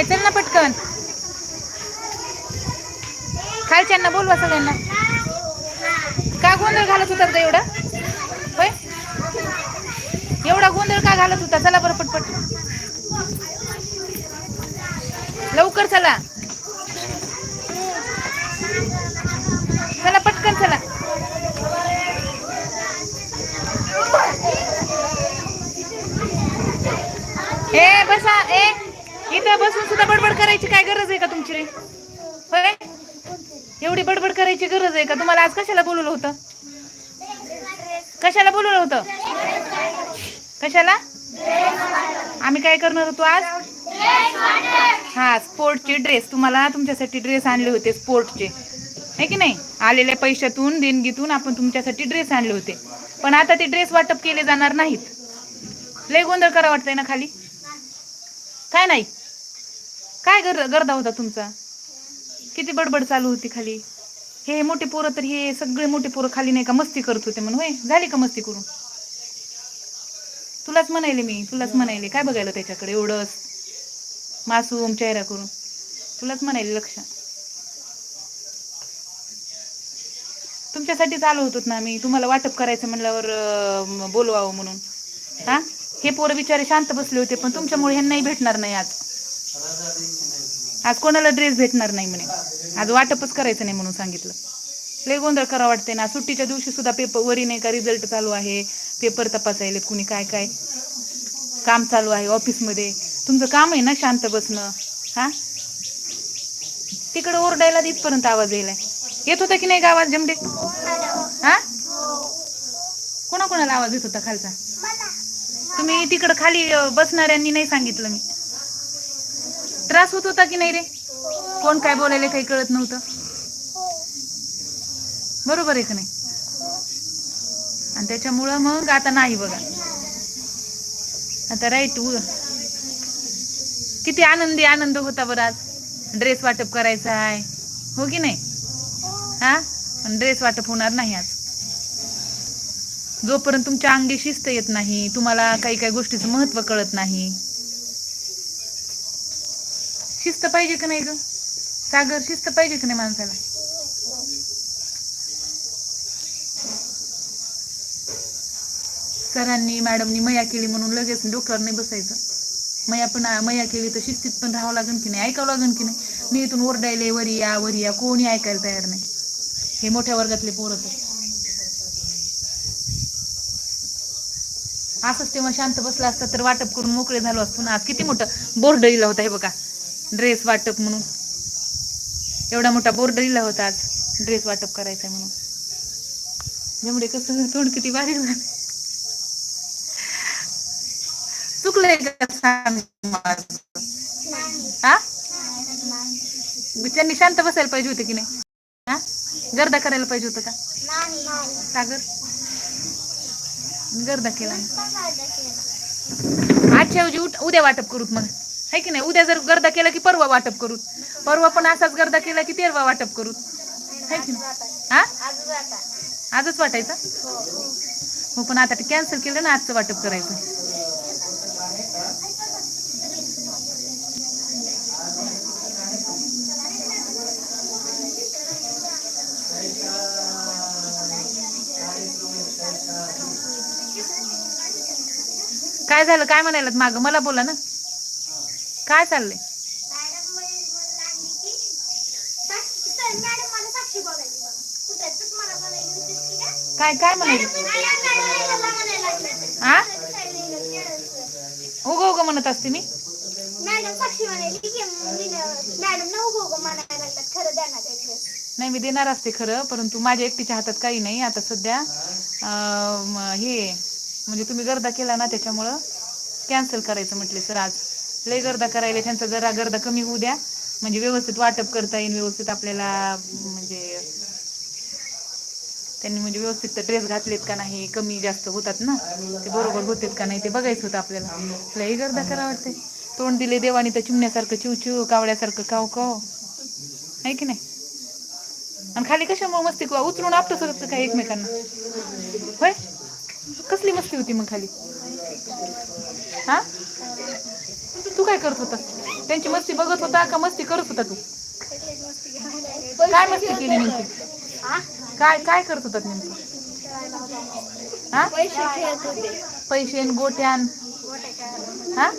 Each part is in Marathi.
ए चल ना पटकन. खालच्यांना बोलवा सगळ्यांना. का गोंधळ घालत होता ग एवढा? होय? एवढा गोंधळ का घालत होता? चला बरं पटपट. लवकर चला पटकन चला ए बसा ए इथं बसून सुद्धा बडबड करायची काय गरज आहे का तुमची रे? होय? एवढी बडबड करायची गरज आहे का? तुम्हाला आज कशाला बोलवलं होतं? कशाला बोलवलं होतं? कशाला? आम्ही काय करणार होतो आज? हा स्पोर्टचे ड्रेस. तुम्हाला तुमच्यासाठी ड्रेस आणले होते स्पोर्टचे. आहे की नाही? आलेल्या पैशातून देणगीतून आपण तुमच्यासाठी ड्रेस आणले होते. पण आता ते ड्रेस वाटप केले जाणार नाहीत. लय गोंधळ करा वाटतंय ना खाली? काय नाही? काय गर गर्दा होता तुमचा? किती बडबड चालू होती खाली? हे मोठे पोरं तर हे सगळे मोठे पोरं खाली नाही का मस्ती करत होते म्हणून होय? झाली का मस्ती करून? तुलाच म्हणायले मी तुलाच म्हणायले. काय बघायला त्याच्याकडे एवढंच? मासूम चेहरा करून. तुलाच म्हणायले लक्ष. तुमच्यासाठी चालू होतो ना मी. तुम्हाला वाटप करायचं म्हणल्यावर बोलवावं म्हणून. हा? हे पोरं बिचारे शांत बसले होते पण तुमच्यामुळे ह्यांनाही भेटणार नाही आज. आज कोणाला ड्रेस भेटणार नाही म्हणे. आज वाटपच करायचं नाही म्हणून सांगितलं. लय गोंधळ करा वाटते ना. सुट्टीच्या दिवशी सुद्धा पेपर वरी नाही का रिझल्ट चालू आहे. पेपर तपासायले कुणी काय काय. काम चालू आहे ऑफिसमध्ये तुमचं काम आहे ना शांत बसणं. हा? तिकडे ओरडायला इथपर्यंत आवाज यायलाय. येत होता की नाही का आवाज जमडे? हा? कोणाकोणाला आवाज येत होता खालचा? तुम्ही तिकडं खाली बसणाऱ्यांनी नाही सांगितलं मी. त्रास होत होता की नाही रे? कोण काय बोलायला काही कळत नव्हतं. बरोबर आहे का नाही? आणि त्याच्यामुळं मग आता नाही बघा. आता राईट किती आनंदी आनंद होता बरं आज. ड्रेस वाटप करायचा आहे. हो की नाही? हा? पण ड्रेस वाटप होणार नाही आज. जोपर्यंत तुमच्या अंगी शिस्त येत नाही तुम्हाला काही काही गोष्टीचं महत्त्व कळत नाही. शिस्त पाहिजे का नाही ग? सागर शिस्त पाहिजे का नाही माणसाला? सरांनी मॅडमनी मया केली म्हणून लगेच डोक्यावर नाही बसायचं. मया पण मया केली तर शिस्तीत पण राहावं लागेल की नाही ऐकावं लागेल की नाही? मी इथून ओरडायले वरी या वरी या कोणी ऐकायला तयार नाही. हे मोठ्या वर्गातले पोरं तर. असंच तेव्हा शांत बसला असता तर वाटप करून मोकळे झालो असतो ना. आज किती मोठं बोर्ड लिहिला होता हे बघा. ड्रेस वाटप म्हणून. एवढा मोठा बोर्ड लिहिला होता आज. ड्रेस वाटप करायचा म्हणून. त्यामुळे कसं तोंड किती भारी झालं चुकलंय का सांग हा? त्यांनी शांत बसायला पाहिजे होते की नाही? हा? गर्दा करायला पाहिजे होतं का? सागर? गर्दा केला आजच्या ऐवजी उठ- उद्या वाटप करूत मग. है की नाही? उद्या जर गर्दा केला की परवा वाटप करू. परवा पण असाच गर्दा केला की तेरवा वाटप करू. है की नाही? हा? आजच वाटायचं? हो पण आता ते कॅन्सल केलं ना आजचं वाटप करायचं. काय झालं? काय म्हणायला माग? मला बोला ना. काय चाललंय काय काय म्हणायचं हा उगो उगो म्हणत असते मी नाही मी देणार असते खरं परंतु माझ्या एकटीच्या हातात काही नाही आता सध्या हे म्हणजे तुम्ही गर्दा केला ना त्याच्यामुळं कॅन्सल करायचं म्हटले सर आज लय गर्दा करायला त्यांचा जरा गर्दा कमी होऊ द्या. म्हणजे व्यवस्थित वाटप करता येईल व्यवस्थित आपल्याला म्हणजे त्यांनी म्हणजे व्यवस्थित ड्रेस घातलेत का नाही कमी जास्त होतात ना ते बरोबर होतेत का नाही ते बघायचं होतं आपल्याला. लई गर्दा करा वाटते तोंड दिले देवानी तर चिमण्यासारखं चिव चिव कावड्यासारखं काव काव. आहे की नाही? आणि खाली कशामुळे मस्ती किंवा उचलून आपटत होतं काय एकमेकांना? होय? कसली मस्ती होती मग खाली? हा? तू काय करत होता? त्यांची मस्ती बघत होता का मस्ती करत होता तू? काय मस्ती केली नेमकी? काय काय करत होतात नेमकी? हा? पैसे न गोट्यान. हा?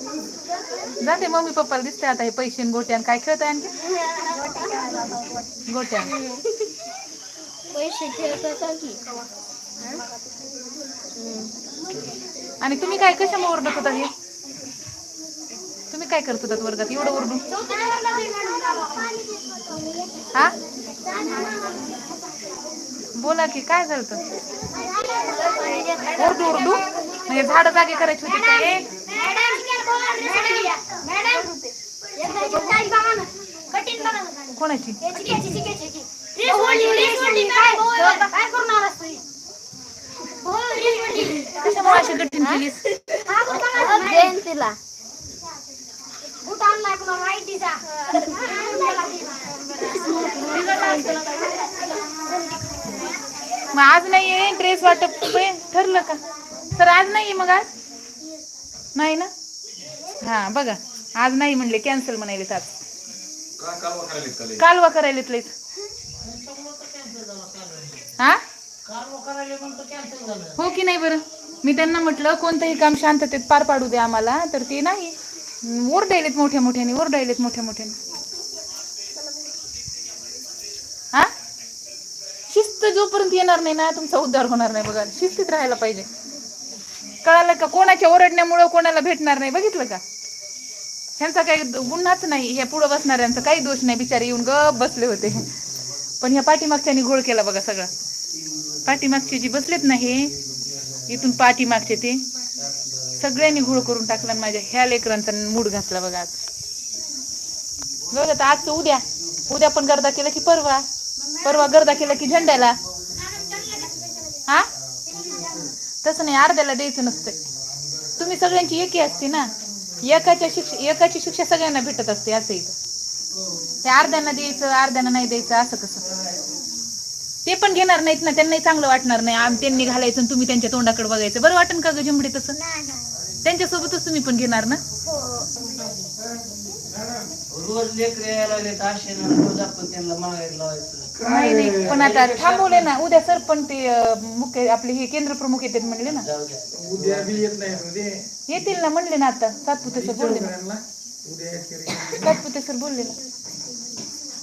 जाते मम्मी पप्पाला दिसते आता हे पैसे गोट्यान. काय खेळताय आणखी? गोट्यान पैसे खेळत आणि तुम्ही काय कशामुळे ओरडत होता हे? तुम्ही काय करत होतात वर्गात? एवढं ओरडून? हा? बोला की काय झालं? ओरडू ओरडू? म्हणजे झाड जागे करायची होती का हे? कोणाची? कशा कठीण केलीस? जयंतीला मग आज नाही आहे ड्रेस वाटप आहे. ठरलं का? सर आज नाहीये मग आज? नाही ना? हा बघा. आज नाही म्हणले कॅन्सल म्हणाले आज. कालवा करायलेत लईत हा? हो की नाही बरं? मी त्यांना म्हटलं कोणतंही काम शांततेत पार पाडू दे आम्हाला. तर ते नाही ओरडायलेत मोठ्या मोठ्याने ओरडायलेत मोठ्या मोठ्याने. हा? शिस्त जोपर्यंत येणार नाही ना तुमचा उद्धार होणार नाही बघा. शिस्तीत राहायला पाहिजे. कळालं का? कोणाच्या ओरडण्यामुळं कोणाला भेटणार नाही? बघितलं का? ह्यांचा काही गुन्हाच नाही. ह्या पुढं बसणाऱ्यांचा काही दोष नाही. बिचारे येऊन गप बसले होते. पण ह्या पाठीमागच्यानी घोळ केला बघा सगळा. पाठीमागचे जी बसलेत ना हे इथून पाठी मागचे ते. सगळ्यांनी घोळ करून टाकला माझ्या ह्या लेकरांचा मूड घातला बघा आज. बघा आता आजचं उद्या. उद्या पण गर्दा केला की परवा. परवा गर्दा केला की झेंड्याला. हा? तसं नाही अर्ध्याला द्यायचं नसतं तुम्ही सगळ्यांची एकी असते ना. एकाच्या शिक्षा एकाची शिक्षा सगळ्यांना भेटत असते असं इथं. हे अर्ध्यांना द्यायचं अर्ध्यांना नाही द्यायचं असं कसं? ते पण घेणार नाहीत ना त्यांनाही चांगलं वाटणार नाही. आम त्यांनी घालायचं आणि तुम्ही त्यांच्या तोंडाकडे बघायचं. बरं वाटन का ग जमडे तसं? त्यांच्यासोबतच तुम्ही पण घेणार ना? रोज लेकर यायला लागले तर असे ना रोज आपण त्यांना मागायला लावायचं. नाही नाही. पण आता थांबवले ना. उद्या सर पण ते अं, मुख्य आपले हे केंद्र प्रमुख येतात म्हणले ना. जाऊ द्या. उद्या बी येत नाही उद्या येतील ना म्हणले ना आता. सातपुते सर बोलले ना. उद्या येत. सातपुते सर बोलले ना.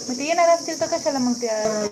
मग ते येणार असतील तर कशाला मग त्या